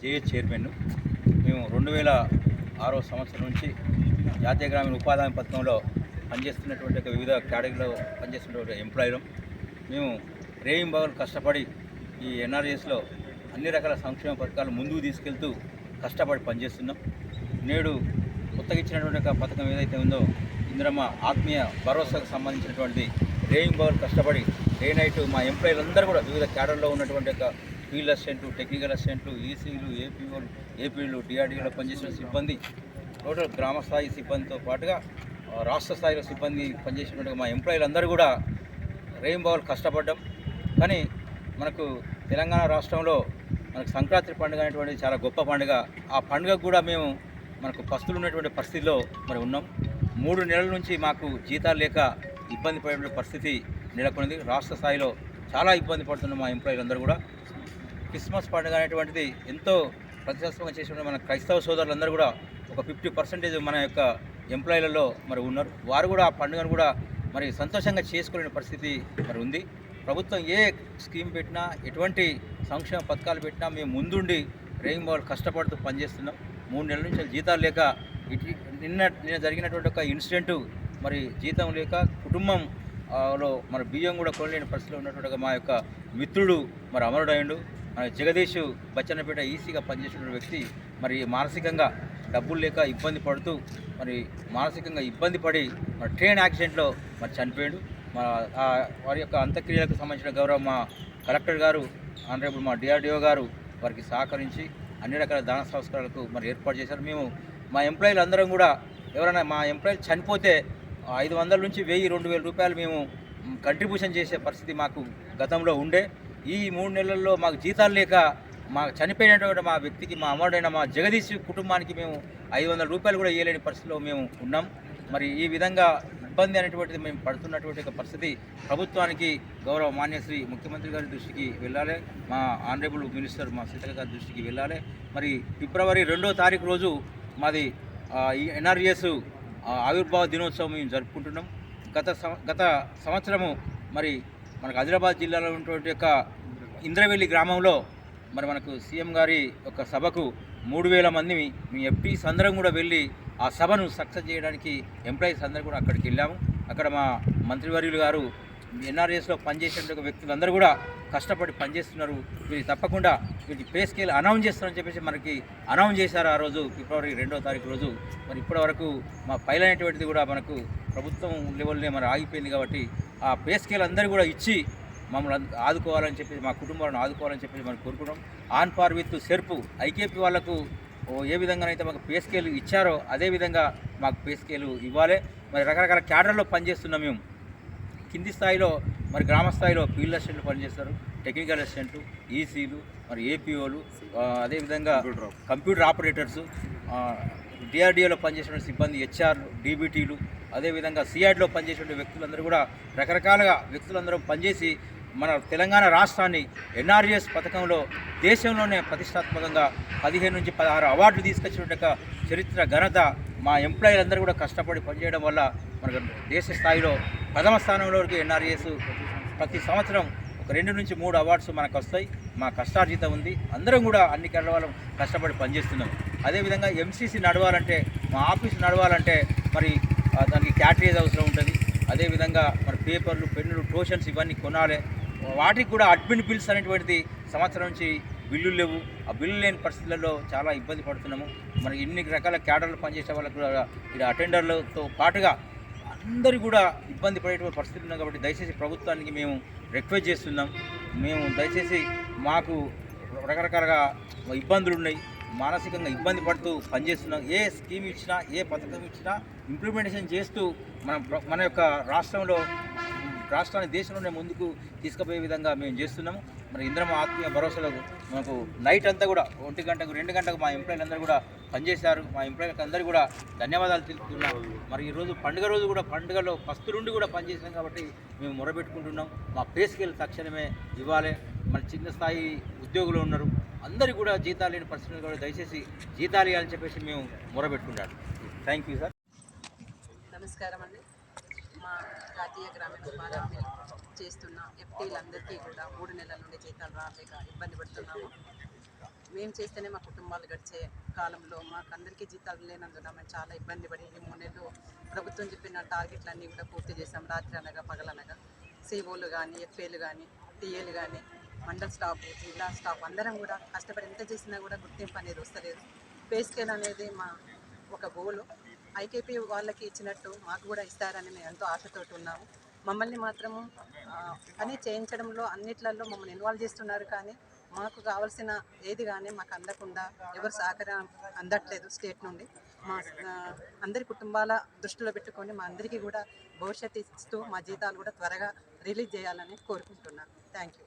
JA chairman. మేము రెండు వేల ఆరో సంవత్సరం నుంచి జాతీయ గ్రామీణ ఉపాధి హామీ పథకంలో పనిచేస్తున్నటువంటి ఒక వివిధ కేటగిరీలో పనిచేస్తున్నటువంటి ఎంప్లాయీలు. మేము రేయింగ్ బాగులు కష్టపడి ఈ ఎన్ఆర్ఎస్లో అన్ని రకాల సంక్షేమ పథకాలు ముందుకు తీసుకెళ్తూ కష్టపడి పనిచేస్తున్నాం. నేడు కొత్తగా ఇచ్చినటువంటి ఒక పథకం ఏదైతే ఉందో ఇందిరమ్మ ఆత్మీయ భరోసాకు సంబంధించినటువంటి రేయింగ్ బాగులు కష్టపడి డే నైట్ మా ఎంప్లాయీలందరూ కూడా వివిధ క్యాడర్లో ఉన్నటువంటి యొక్క ఫీల్డ్ అసిస్టెంట్లు టెక్నికల్ అసిస్టెంట్లు ఈసీలు ఏపీఓలు ఏపీలు డిఆర్డీలో పనిచేసిన సిబ్బంది టోటల్ గ్రామ స్థాయి సిబ్బందితో పాటుగా రాష్ట్ర స్థాయిలో సిబ్బంది పనిచేసినట్టుగా మా ఎంప్లాయీలు అందరూ కూడా రేయింబావులు కష్టపడ్డాం. కానీ మనకు తెలంగాణ రాష్ట్రంలో మనకు సంక్రాంతి పండుగ అనేటువంటిది చాలా గొప్ప పండుగ. ఆ పండుగకు కూడా మేము మనకు పస్తులు ఉన్నటువంటి పరిస్థితిలో మరి ఉన్నాం. మూడు నెలల నుంచి మాకు జీతాలు లేక ఇబ్బంది పడే పరిస్థితి నెలకొంది. రాష్ట్ర స్థాయిలో చాలా ఇబ్బంది పడుతున్న మా ఎంప్లాయీలు అందరూ కూడా. క్రిస్మస్ పండుగ అనేటువంటిది ఎంతో ప్రతిష్టాత్మకంగా చేసిన మన క్రైస్తవ సోదరులందరూ కూడా ఒక ఫిఫ్టీ పర్సెంటేజ్ మన యొక్క ఎంప్లాయీలలో మరి ఉన్నారు. వారు కూడా ఆ పండుగను కూడా మరి సంతోషంగా చేసుకోలేని పరిస్థితి మరి ఉంది. ప్రభుత్వం ఏ స్కీమ్ పెట్టినా ఎటువంటి సంక్షేమ పథకాలు పెట్టినా మేము ముందుండి రేయింగ్ బాల్ కష్టపడుతూ పనిచేస్తున్నాం. మూడు నెలల నుంచి జీతాలు లేక ఇటు నిన్న నిన్న జరిగినటువంటి ఒక ఇన్సిడెంట్ మరి జీతం లేక కుటుంబం లో మన బియ్యం కూడా కొనలేని పరిస్థితిలో ఉన్నటువంటి మా యొక్క మిత్రుడు మరి అమరుడైండు మన జగదీష్ బచ్చన్నపేట ఈసీగా పనిచేసిన వ్యక్తి మరి మానసికంగా డబ్బులు లేక ఇబ్బంది పడుతూ మరి మానసికంగా ఇబ్బంది పడి మరి ట్రైన్ యాక్సిడెంట్లో మరి చనిపోయాడు. మా వారి యొక్క అంత్యక్రియలకు సంబంధించిన గౌరవ మా కలెక్టర్ గారు ఆనరేబుల్ మా డిఆర్డిఓ గారు వారికి సహకరించి అన్ని రకాల దాన సంస్కారాలకు మరి ఏర్పాటు చేశారు. మేము మా ఎంప్లాయీలు అందరం కూడా ఎవరైనా మా ఎంప్లాయీలు చనిపోతే ఐదు వందల నుంచి వెయ్యి రెండు వేల రూపాయలు మేము కంట్రిబ్యూషన్ చేసే పరిస్థితి మాకు గతంలో ఉండే. ఈ మూడు నెలల్లో మాకు జీతాలు లేక మా చనిపోయినటువంటి మా వ్యక్తికి మా అమ్మడైన మా జగదీష్ కుటుంబానికి మేము ఐదు వందల రూపాయలు కూడా ఇవ్వలేని పరిస్థితిలో మేము ఉన్నాం. మరి ఈ విధంగా ఇబ్బంది అనేటువంటిది మేము పడుతున్నటువంటి పరిస్థితి ప్రభుత్వానికి గౌరవ మాన్యశ్రీ ముఖ్యమంత్రి గారి దృష్టికి వెళ్ళాలి. మా ఆనరేబుల్ మినిస్టర్ మా సీతక్క గారి దృష్టికి వెళ్ళాలి. మరి ఫిబ్రవరి రెండో తారీఖు రోజు మాది ఈ ఎన్ఆర్ఎస్ ఆవిర్భావ దినోత్సవం మేము జరుపుకుంటున్నాం. గత గత సంవత్సరము మరి మనకు ఆదిలాబాద్ జిల్లాలో ఉన్నటువంటి యొక్క ఇంద్రవెల్లి గ్రామంలో మరి మనకు సీఎం గారి ఒక సభకు మూడు వేల మంది మీ ఎంపీస్ అందరం కూడా వెళ్ళి ఆ సభను సక్సెస్ చేయడానికి ఎంప్లాయీస్ అందరం కూడా అక్కడికి వెళ్ళాము. అక్కడ మా మంత్రివర్యులు గారు ఎన్ఆర్ఎస్లో పనిచేసిన వ్యక్తులందరూ కూడా కష్టపడి పనిచేస్తున్నారు. వీరికి తప్పకుండా వీరికి పే స్కేల్ అనౌన్స్ చేస్తారని చెప్పేసి మనకి అనౌన్స్ చేశారు ఆ రోజు ఫిబ్రవరి రెండో తారీఖు రోజు. మరి ఇప్పటి వరకు మా పైలైనటువంటిది కూడా మనకు ప్రభుత్వం లెవెల్నే మరి ఆగిపోయింది కాబట్టి ఆ పే స్కేల్ అందరూ కూడా ఇచ్చి మమ్మల్ని ఆదుకోవాలని చెప్పి మా కుటుంబాలను ఆదుకోవాలని చెప్పి మనం కోరుకున్నాం ఆన్ పార్ విత్ సెర్పు ఐకేపీ వాళ్ళకు ఓ ఏ విధంగానైతే మాకు పే స్కేల్ ఇచ్చారో అదే విధంగా మాకు పే స్కేల్ ఇవ్వాలి. మరి రకరకాల క్యాడర్లో పనిచేస్తున్నాం మేము. కింది స్థాయిలో మరి గ్రామ స్థాయిలో ఫీల్డ్ అసిస్టెంట్లు పనిచేస్తారు. టెక్నికల్ అసిస్టెంట్లు ఈసీలు మరి ఏపీఓలు అదేవిధంగా కంప్యూటర్ ఆపరేటర్స్. డిఆర్డిఓలో పనిచేసిన సిబ్బంది హెచ్ఆర్లు డీబీటీలు అదేవిధంగా సిఆర్లో పనిచేసే వ్యక్తులందరూ కూడా రకరకాలుగా వ్యక్తులందరూ పనిచేసి మన తెలంగాణ రాష్ట్రాన్ని ఎన్ఆర్ఎస్ పథకంలో దేశంలోనే ప్రతిష్టాత్మకంగా పదిహేను నుంచి పదహారు అవార్డులు తీసుకొచ్చిన చరిత్ర ఘనత మా ఎంప్లాయీలందరూ కూడా కష్టపడి పనిచేయడం వల్ల మనకు దేశ స్థాయిలో ప్రథమ స్థానంలోకి ఎన్ఆర్ఎస్ ప్రతి సంవత్సరం ఒక రెండు నుంచి మూడు అవార్డ్స్ మనకు వస్తాయి. మా కష్టార్జిత ఉంది. అందరం కూడా అన్ని కళ్ళ వాళ్ళం కష్టపడి పనిచేస్తున్నాం. అదేవిధంగా ఎంసీసీ నడవాలంటే మా ఆఫీస్ నడవాలంటే మరి దానికి క్యాటరీస్ అవసరం ఉంటుంది. అదేవిధంగా మన పేపర్లు పెన్నులు ట్రోషన్స్ ఇవన్నీ కొనాలి. వాటికి కూడా అడ్మిన్ బిల్స్ అనేటువంటిది సంవత్సరం నుంచి బిల్లులు లేవు. ఆ బిల్లు లేని పరిస్థితులలో చాలా ఇబ్బంది పడుతున్నాము. మనకి ఇన్ని రకాల క్యాడర్లు పనిచేసే వాళ్ళకు కూడా ఇక్కడ అటెండర్లతో పాటుగా అందరూ కూడా ఇబ్బంది పడేటువంటి పరిస్థితులు ఉన్నాయి కాబట్టి దయచేసి ప్రభుత్వానికి మేము రిక్వెస్ట్ చేస్తున్నాం. మేము దయచేసి మాకు రకరకాలుగా ఇబ్బందులు ఉన్నాయి. మానసికంగా ఇబ్బంది పడుతూ పనిచేస్తున్నాం ఏ స్కీమ్ ఇచ్చినా ఏ పథకం ఇచ్చినా ఇంప్లిమెంటేషన్ చేస్తూ మన మన యొక్క రాష్ట్రంలో రాష్ట్రాన్ని దేశంలోనే ముందుకు తీసుకుపోయే విధంగా మేము చేస్తున్నాము. మరి ఇంద్రమ ఆత్మీయ భరోసాలో మనకు నైట్ అంతా కూడా ఒంటి గంటకు రెండు గంటకు మా ఎంప్లాయీలు అందరూ కూడా పనిచేశారు. మా ఎంప్లాయీలకు అందరూ కూడా ధన్యవాదాలు తెలుపుతున్నాం. మరి ఈరోజు పండుగ రోజు కూడా పండుగలో ఫస్ట్ నుండి కూడా పనిచేసాం కాబట్టి మేము మొరబెట్టుకుంటున్నాం. మా పే స్కేల్ తక్షణమే ఇవ్వాలి. మన చిన్న స్థాయి ఉద్యోగులు ఉన్నారు. అందరికీ కూడా జీతాలు లేని పరిస్థితులు కూడా దయచేసి జీతాలు ఇవ్వాలని చెప్పేసి మేము మొరబెట్టుకున్నాం థ్యాంక్ యూ సార్ నమస్కారం అండి. మా జాతీయ గ్రామీణ ఉపాధి చేస్తున్న ఎఫ్టీలందరికీ కూడా మూడు నెలల నుండి జీతాలు రాలేక ఇబ్బంది పడుతున్నాము. మేము చేస్తేనే మా కుటుంబాలు గడిచే కాలంలో మాకు అందరికీ జీతాలు లేనందున మేము చాలా ఇబ్బంది పడి ఈ మూడు నెలలు ప్రభుత్వం చెప్పిన టార్గెట్లన్నీ కూడా పూర్తి చేసాం రాత్రి అనగా పగలనగా. సిఓలు కానీ ఎఫ్ఏలు కానీ టీఏలు కానీ మండల్ స్టాఫ్ జిల్లా స్టాఫ్ అందరం కూడా కష్టపడి ఎంత చేసినా కూడా గుర్తింపు అనేది వస్తలేదు. పే స్కేల్ అనేది మా ఒక గోలు ఐకేపీ వాళ్ళకి ఇచ్చినట్టు మాకు కూడా ఇస్తారని మేము ఎంతో ఆశతో ఉన్నాము. మమ్మల్ని మాత్రము పని చేయించడంలో అన్నిట్లలో మమ్మల్ని ఇన్వాల్వ్ చేస్తున్నారు కానీ మాకు కావాల్సిన ఏది కానీ మాకు అందకుండా ఎవరు సహకారం అందట్లేదు స్టేట్ నుండి. మా అందరి కుటుంబాల దృష్టిలో పెట్టుకొని మా అందరికీ కూడా భవిష్యత్తు ఇస్తూ మా జీతాలు కూడా త్వరగా రిలీజ్ చేయాలని కోరుకుంటున్నాను. Thank you.